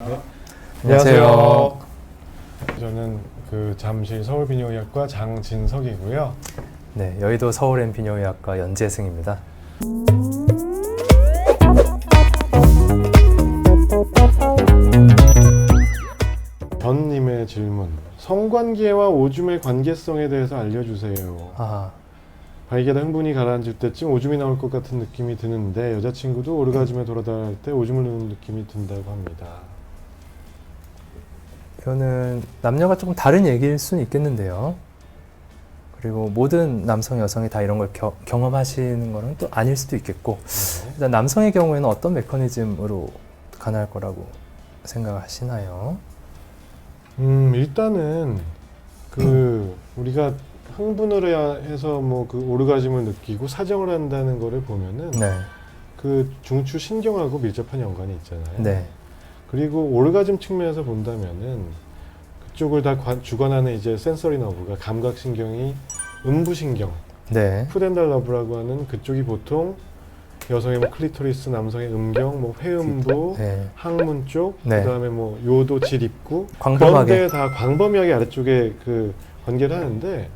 네. 안녕하세요. 저는 그 잠실 서울비뇨의학과 장진석이고요. 네, 여의도 서울엔 비뇨의학과 연재승입니다. 전님의 질문. 성관계와 오줌의 관계성에 대해서 알려주세요. 아, 발기하다 흥분이 가라앉을 때쯤 오줌이 나올 것 같은 느낌이 드는데 여자친구도 오르가즘에 돌아다닐 때 오줌을 누는 느낌이 든다고 합니다. 이거는 남녀가 조금 다른 얘기일 수는 있겠는데요. 그리고 모든 남성, 여성이 다 이런 걸 겨- 경험하시는 거는 또 아닐 수도 있겠고 네. 일단 남성의 경우에는 어떤 메커니즘으로 가능할 거라고 생각하시나요? 음 일단은 그 우리가 흥분을 해서 뭐 그 오르가즘을 느끼고 사정을 한다는 거를 보면은 네, 그 중추 신경하고 밀접한 연관이 있잖아요. 네, 그리고 오르가즘 측면에서 본다면은 그쪽을 다 관- 주관하는 이제 센서리 너브가 감각 신경이 음부 신경, 네, 푸덴달 너브라고 하는 그쪽이 보통 여성의 뭐 클리토리스, 남성의 음경, 뭐 회음부, 네, 항문 쪽, 네. 그다음에 뭐 요도, 질 입구 광범하게. 그런데 다 광범위하게 아래쪽에 그 관계를 하는데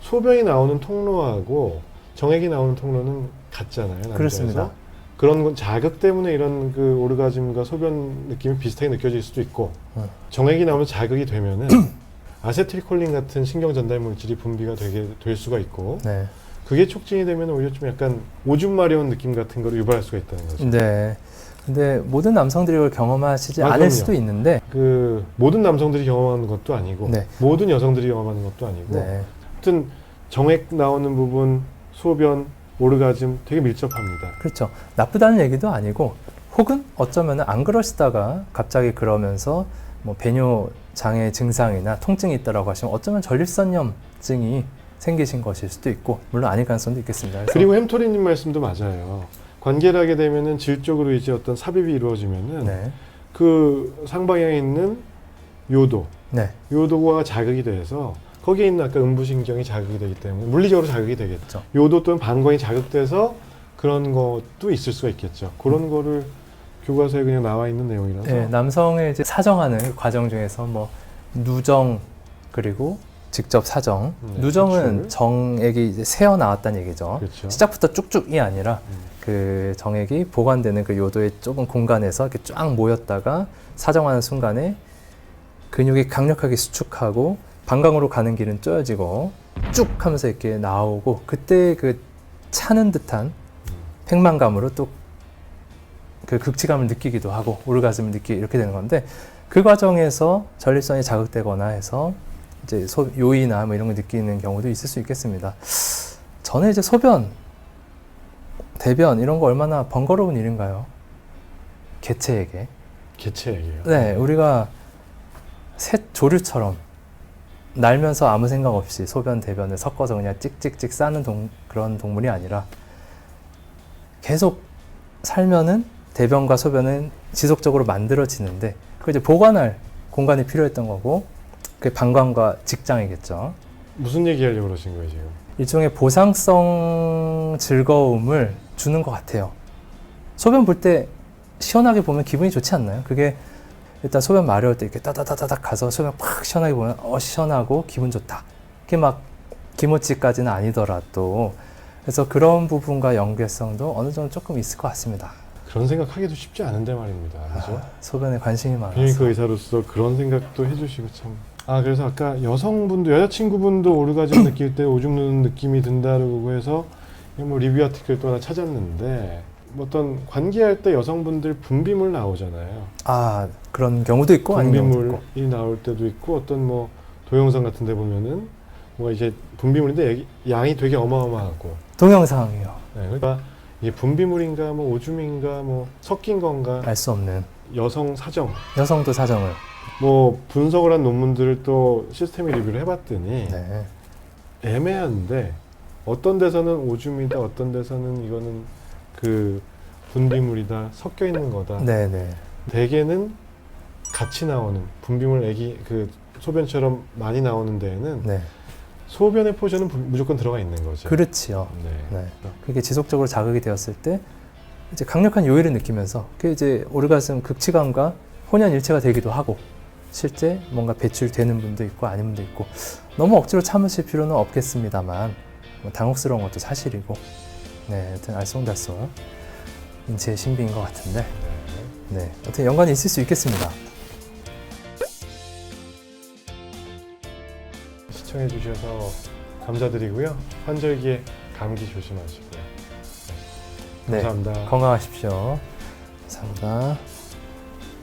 소변이 나오는 통로하고 정액이 나오는 통로는 같잖아요. 남자에서. 그렇습니다. 그런 건 자극 때문에 이런 그 오르가즘과 소변 느낌이 비슷하게 느껴질 수도 있고 음. 정액이 나오면 자극이 되면은 아세틸콜린 같은 신경 전달 물질이 분비가 되게 될 수가 있고 네. 그게 촉진이 되면 오히려 좀 약간 오줌 마려운 느낌 같은 거를 유발할 수가 있다는 거죠. 네. 근데 모든 남성들이 이걸 경험하시지 아, 않을 그럼요. 수도 있는데 그 모든 남성들이 경험하는 것도 아니고 네. 모든 여성들이 경험하는 것도 아니고 네. 하여튼 정액 나오는 부분, 소변, 오르가즘 되게 밀접합니다. 그렇죠. 나쁘다는 얘기도 아니고 혹은 어쩌면 안 그러시다가 갑자기 그러면서 뭐 배뇨 장애 증상이나 통증이 있다라고 하시면 어쩌면 전립선염증이 생기신 것일 수도 있고 물론 아닐 가능성도 있겠습니다. 그리고 햄토리님 말씀도 맞아요. 관계를 하게 되면은 질적으로 이제 어떤 삽입이 이루어지면은 네. 그 상방향에 있는 요도, 네. 요도가 자극이 돼서 거기에 있는 아까 음부신경이 자극이 되기 때문에 물리적으로 자극이 되겠죠. 그렇죠. 요도 또는 방광이 자극돼서 그런 것도 있을 수가 있겠죠. 그런 거를 교과서에 그냥 나와 있는 내용이라서 네, 남성의 이제 사정하는 그 과정 중에서 뭐 누정 그리고 직접 사정. 네, 누정은. 정액이 이제 새어 나왔다는 얘기죠. 그렇죠. 시작부터 쭉쭉이 아니라 음. 그 정액이 보관되는 그 요도의 좁은 공간에서 이렇게 쫙 모였다가 사정하는 순간에 근육이 강력하게 수축하고 방광으로 가는 길은 쪼여지고 쭉 하면서 이렇게 나오고 그때 그 차는 듯한 팽만감으로 또 그 극치감을 느끼기도 하고 오르가즘을 느끼 이렇게 되는 건데 그 과정에서 전립선이 자극되거나 해서 이제 소, 요이나 뭐 이런 걸 느끼는 경우도 있을 수 있겠습니다. 전에 이제 소변 대변 이런 거 얼마나 번거로운 일인가요? 개체에게. 개체 얘기예요. 네, 우리가 새 조류처럼 날면서 아무 생각 없이 소변 대변을 섞어서 그냥 찍찍찍 싸는 동, 그런 동물이 아니라 계속 살면은 대변과 소변은 지속적으로 만들어지는데 그 이제 보관할 공간이 필요했던 거고 그 방광과 직장이겠죠. 무슨 얘기 하려고 그러신 거예요, 지금? 일종의 보상성 즐거움을 주는 것 같아요. 소변 볼 때 시원하게 보면 기분이 좋지 않나요? 그게 일단 소변 마려울 때 이렇게 따다다다닥 가서 소변 팍 시원하게 보면 어 시원하고 기분 좋다. 그게 막 기모찌까지는 아니더라도 그래서 그런 부분과 연계성도 어느 정도 조금 있을 것 같습니다. 그런 생각하기도 쉽지 않은데 말입니다. 그죠? 아, 소변에 관심이 많아서. 비뇨기과 의사로서 그런 생각도 해주시고 참. 아 그래서 아까 여성분도 여자친구분도 오르가즘 느낄 때 오줌 누는 느낌이 든다고 해서 뭐 리뷰 아티클 또 하나 찾았는데 뭐 어떤 관계할 때 여성분들 분비물 나오잖아요. 아 그런 경우도 있고. 분비물이 나올 때도 있고 어떤 뭐 동영상 같은데 보면은 뭐가 이제 분비물인데 양이 되게 어마어마하고 동영상이요. 네, 그러니까 이게 분비물인가 뭐 오줌인가 뭐 섞인 건가 알 수 없는 여성 사정 여성도 사정을. 뭐 분석을 한 논문들을 또 시스템 리뷰를 해봤더니 네. 애매한데 어떤 데서는 오줌이다 어떤 데서는 이거는 그 분비물이다 섞여 있는 거다 네네. 대개는 같이 나오는 분비물 애기 그 소변처럼 많이 나오는 데에는 네. 소변의 포션은 부- 무조건 들어가 있는 거죠. 그렇지요. 네. 네. 그게 지속적으로 자극이 되었을 때 이제 강력한 요일을 느끼면서 그게 이제 오르가즘 극치감과 혼연일체가 되기도 하고 실제 뭔가 배출되는 분도 있고 아닌 분도 있고 너무 억지로 참으실 필요는 없겠습니다만 뭐 당혹스러운 것도 사실이고 네, 하여튼 알쏭달쏭 인체의 신비인 것 같은데 네, 어떻게 연관이 있을 수 있겠습니다. 시청해 주셔서 감사드리고요. 환절기에 감기 조심하시고요. 네, 감사합니다. 건강하십시오. 감사합니다.